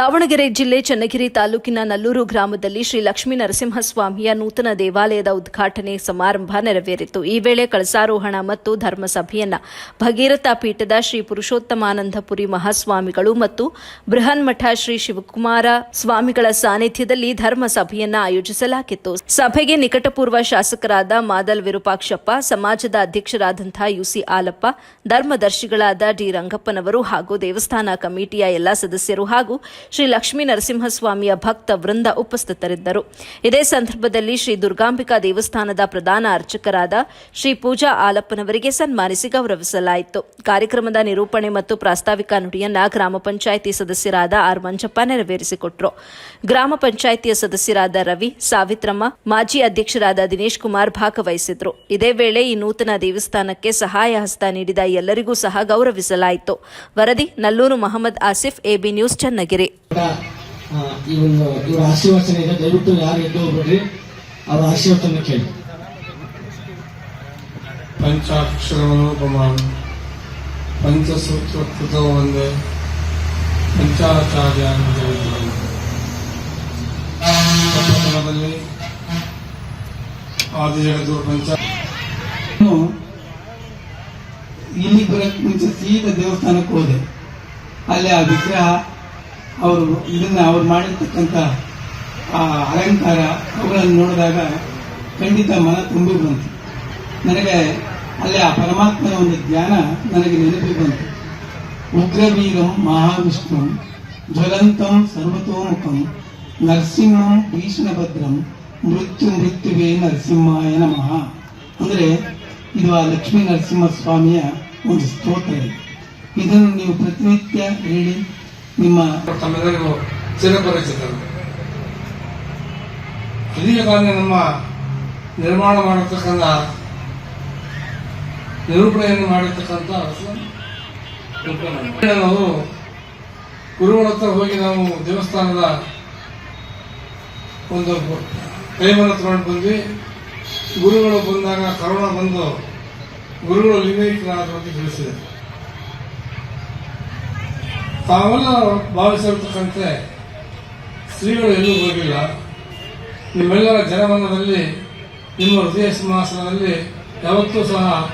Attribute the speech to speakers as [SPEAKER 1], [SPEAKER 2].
[SPEAKER 1] ದಾವಣಗೆರೆ ಜಿಲ್ಲೆ ಚನ್ನಗಿರಿ ತಾಲೂಕಿನ ನಲ್ಲೂರು ಗ್ರಾಮದಲ್ಲಿ ಶ್ರೀ ಲಕ್ಷ್ಮೀ ನರಸಿಂಹಸ್ವಾಮಿಯ ನೂತನ ದೇವಾಲಯದ ಉದ್ಘಾಟನೆ ಸಮಾರಂಭ ನೆರವೇರಿತು. ಈ ವೇಳೆ ಕಳಸಾರೋಹಣ ಮತ್ತು ಧರ್ಮಸಭೆಯನ್ನ ಭಗೀರಥ ಪೀಠದ ಶ್ರೀ ಪುರುಷೋತ್ತಮಾನಂದಪುರಿ ಮಹಾಸ್ವಾಮಿಗಳು ಮತ್ತು ಬೃಹನ್ಮಠ ಶ್ರೀ ಶಿವಕುಮಾರ ಸ್ವಾಮಿಗಳ ಸಾನ್ನಿಧ್ಯದಲ್ಲಿ ಧರ್ಮಸಭೆಯನ್ನ ಆಯೋಜಿಸಲಾಗಿತ್ತು. ಸಭೆಗೆ ನಿಕಟಪೂರ್ವ ಶಾಸಕರಾದ ಮಾದಲ್ ವಿರೂಪಾಕ್ಷಪ್ಪ, ಸಮಾಜದ ಅಧ್ಯಕ್ಷರಾದಂತಹ ಯುಸಿ ಆಲಪ್ಪ, ಧರ್ಮದರ್ಶಿಗಳಾದ ಡಿ ರಂಗಪ್ಪನವರು ಹಾಗೂ ದೇವಸ್ಥಾನ ಕಮಿಟಿಯ ಎಲ್ಲಾ ಸದಸ್ಯರು ಹಾಗೂ ಶ್ರೀ ಲಕ್ಷ್ಮೀ ನರಸಿಂಹಸ್ವಾಮಿಯ ಭಕ್ತ ವೃಂದ ಉಪಸ್ಥಿತರಿದ್ದರು. ಇದೇ ಸಂದರ್ಭದಲ್ಲಿ ಶ್ರೀ ದುರ್ಗಾಂಬಿಕಾ ದೇವಸ್ಥಾನದ ಪ್ರಧಾನ ಅರ್ಚಕರಾದ ಶ್ರೀ ಪೂಜಾ ಆಲಪ್ಪನವರಿಗೆ ಸನ್ಮಾನಿಸಿ ಗೌರವಿಸಲಾಯಿತು. ಕಾರ್ಯಕ್ರಮದ ನಿರೂಪಣೆ ಮತ್ತು ಪ್ರಾಸ್ತಾವಿಕ ನುಡಿಯನ್ನ ಗ್ರಾಮ ಪಂಚಾಯಿತಿ ಸದಸ್ಯರಾದ ಆರ್ ಮಂಜಪ್ಪ ನೆರವೇರಿಸಿಕೊಟ್ರು. ಗ್ರಾಮ ಪಂಚಾಯಿತಿಯ ಸದಸ್ಯರಾದ ರವಿ, ಸಾವಿತ್ರಮ್ಮ, ಮಾಜಿ ಅಧ್ಯಕ್ಷರಾದ ದಿನೇಶ್ ಕುಮಾರ್ ಭಾಗವಹಿಸಿದ್ರು. ಇದೇ ವೇಳೆ ಈ ನೂತನ ದೇವಸ್ಥಾನಕ್ಕೆ ಸಹಾಯ ಹಸ್ತ ನೀಡಿದ ಎಲ್ಲರಿಗೂ ಸಹ ಗೌರವಿಸಲಾಯಿತು. ವರದಿ, ನಲ್ಲೂರು ಮಹಮ್ಮದ್ ಆಸಿಫ್, ಎಬಿ ನ್ಯೂಸ್, ಚನ್ನಗಿರಿ.
[SPEAKER 2] ಈ ಒಂದು ಇವರ ಆಶೀರ್ವಚನ ಇದೆ. ದಯವಿಟ್ಟು ಯಾರು ಎದ್ದು ಹೋಗ್ಬಿಡ್ರಿ. ಅವರ ಆಶೀರ್ವಚನ ಕೇಳಿ.
[SPEAKER 3] ಪಂಚಾಕ್ಷರಮನೋಪಮಾನ್. ಪಂಚಸೂತ್ರಕೃತೋ ಒಂದೇ. ಪಂಚಾಚಾರ್ಯ ಪ್ರಥಮದಲ್ಲಿ ಆದಿಜಗದ್ದು ಪಂಚ
[SPEAKER 4] ಇಲ್ಲಿ ಬರಕ್ ಮುಂಚೆ ಸೀದಾ ದೇವಸ್ಥಾನಕ್ಕೆ ಹೋದೆ. ಅಲ್ಲಿ ಆ ವಿಗ್ರಹ ಅವರು ಇದನ್ನ ಅವ್ರು ಮಾಡಿರ್ತಕ್ಕಂಥ, ಆ, ಅಲಂಕಾರ, ಅವುಗಳನ್ನು ನೋಡಿದಾಗ ಖಂಡಿತ ಮನ ತುಂಬಿ ಬಂತು. ನನಗೆ ಅಲ್ಲಿ ಆ ಪರಮಾತ್ಮನ ಒಂದು ಧ್ಯಾನ ನನಗೆ ನೆನಪಿ ಬಂತು. ಉಗ್ರವೀರಂ ಮಹಾವಿಷ್ಣು, ಜ್ವಲಂತಂ ಸರ್ವತೋಮುಖಂ, ನರಸಿಂಹಂ ಭೀಷಣಭದ್ರಂ ಮೃತ್ಯು ಮೃತ್ಯುವೇ ನರಸಿಂಹಾಯ ನಮಃ. ಅಂದ್ರೆ ಇದು ಆ ಲಕ್ಷ್ಮೀ ನರಸಿಂಹ ಸ್ವಾಮಿಯ ಒಂದು ಸ್ತೋತ್ರ ಇದೆ. ಇದನ್ನು ನೀವು ಪ್ರತಿನಿತ್ಯ ಹೇಳಿ ನಿಮ್ಮ
[SPEAKER 3] ತಮ್ಮೆಲ್ಲರಿಗೂ ಚಿರಪರಿಚಿತರು. ಇದೀಗ ತಾನೇ ನಮ್ಮ ನಿರ್ಮಾಣ ಮಾಡಿರ್ತಕ್ಕಂಥ ನಿರೂಪಣೆಯನ್ನು ಮಾಡಿರ್ತಕ್ಕಂಥ ನಾವು ಗುರುಗಳ ಹತ್ರ ಹೋಗಿ ನಾವು ದೇವಸ್ಥಾನದ ಒಂದು ಟೈಮನ್ನು ತಗೊಂಡು ಬಂದ್ವಿ. ಗುರುಗಳು ಬಂದಾಗ ಕರೋನಾ ಬಂದು ಗುರುಗಳು ಲಿಮಿಟ್ ಅಂತ ತಿಳಿಸಿದೆ. ತಾವೆಲ್ಲ ಭಾವಿಸಿರ್ತಕ್ಕಂತೆ ಶ್ರೀಗಳು ಎಲ್ಲೂ ಹೋಗಿಲ್ಲ. ನಿಮ್ಮೆಲ್ಲರ ಜನಮನದಲ್ಲಿ ನಿಮ್ಮ ಹೃದಯ ಸಿಂಹಾಸನದಲ್ಲಿ ಯಾವತ್ತೂ ಸಹ